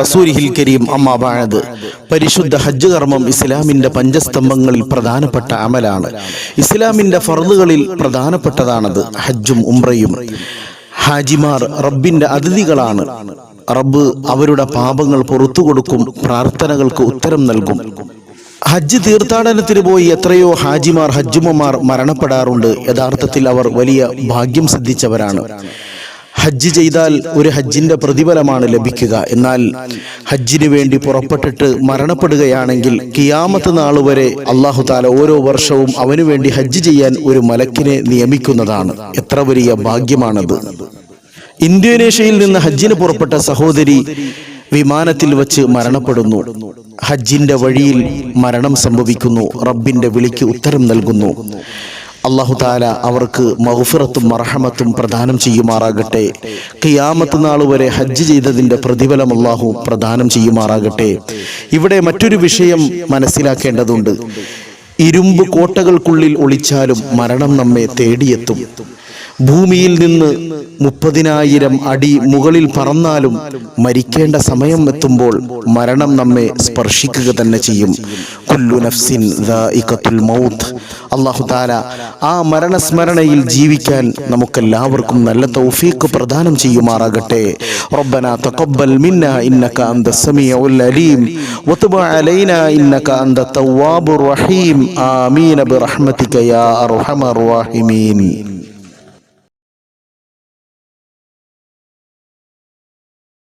റസൂലിഹിൽ കരീം. പരിശുദ്ധ ഹജ്ജ് കർമ്മം ഇസ്ലാമിന്റെ പഞ്ചസ്തംഭങ്ങളിൽ പ്രധാനപ്പെട്ട അമലാണ്. ഇസ്ലാമിന്റെ ഫർദുകളിൽ പ്രധാനപ്പെട്ടതാണത് ഹജ്ജും ഉംറയും. ഹാജിമാർ റബ്ബിന്റെ അതിഥികളാണ്. റബ്ബ് അവരുടെ പാപങ്ങൾ പുറത്തു കൊടുക്കും പ്രാർത്ഥനകൾക്ക് ഉത്തരം നൽകും. ഹജ്ജ് തീർത്ഥാടനത്തിന് പോയി എത്രയോ ഹാജിമാർ ഹജ്ജുമ്മമാർ മരണപ്പെടാറുണ്ട്. യഥാർത്ഥത്തിൽ അവർ വലിയ ഭാഗ്യം സിദ്ധിച്ചവരാണ്. ഹജ്ജ് ചെയ്താൽ ഒരു ഹജ്ജിന്റെ പ്രതിഫലമാണ് ലഭിക്കുക. എന്നാൽ ഹജ്ജിന് വേണ്ടി പുറപ്പെട്ടിട്ട് മരണപ്പെടുകയാണെങ്കിൽ കിയാമത്ത് നാൾ വരെ അള്ളാഹു താല ഓരോ വർഷവും അവനു വേണ്ടി ഹജ്ജ് ചെയ്യാൻ ഒരു മലക്കിനെ നിയമിക്കുന്നതാണ്. എത്ര വലിയ ഭാഗ്യമാണത്. ഇന്തോനേഷ്യയിൽ നിന്ന് ഹജ്ജിന് പുറപ്പെട്ട സഹോദരി വിമാനത്തിൽ വച്ച് മരണപ്പെടുന്നു. ഹജ്ജിന്റെ വഴിയിൽ മരണം സംഭവിക്കുന്നു. റബ്ബിന്റെ വിളിക്ക് ഉത്തരം നൽകുന്നു. അള്ളാഹു താല അവർക്ക് മഹുഫിറത്തും മർഹമത്തും പ്രദാനം ചെയ്യുമാറാകട്ടെ. കിയാമത്ത് നാൾ വരെ ഹജ്ജ് ചെയ്തതിന്റെ പ്രതിഫലം അള്ളാഹു പ്രദാനം ചെയ്യുമാറാകട്ടെ. ഇവിടെ മറ്റൊരു വിഷയം മനസ്സിലാക്കേണ്ടതുണ്ട്. ഇരുമ്പ് കോട്ടകൾക്കുള്ളിൽ ഒളിച്ചാലും മരണം നമ്മെ തേടിയെത്തും. ഭൂമിയിൽ നിന്ന് മുപ്പതിനായിരം അടി മുകളിൽ പറന്നാലും മരിക്കേണ്ട സമയം എത്തുമ്പോൾ മരണം നമ്മെ സ്പർശിക്കുക തന്നെ ചെയ്യും. കുല്ലു നഫ്സിൻ മൗത്ത്. അല്ലാഹു തആല ആ മരണസ്മരണയിൽ ജീവിക്കാൻ നമുക്കെല്ലാവർക്കും നല്ല തൗഫീഖ് പ്രദാനം ചെയ്യുമാറാകട്ടെ. റബ്ബന തഖബ്ബൽ മിന്ന ഇന്നക അന്ത സമീഉൽ അലീം. വതുബ് അലൈനാ ഇന്നക അന്ത തവ്വാബുർ റഹീം. ആമീൻ ബിറഹ്മതിക യാ അർഹമർ റഹീമീൻ.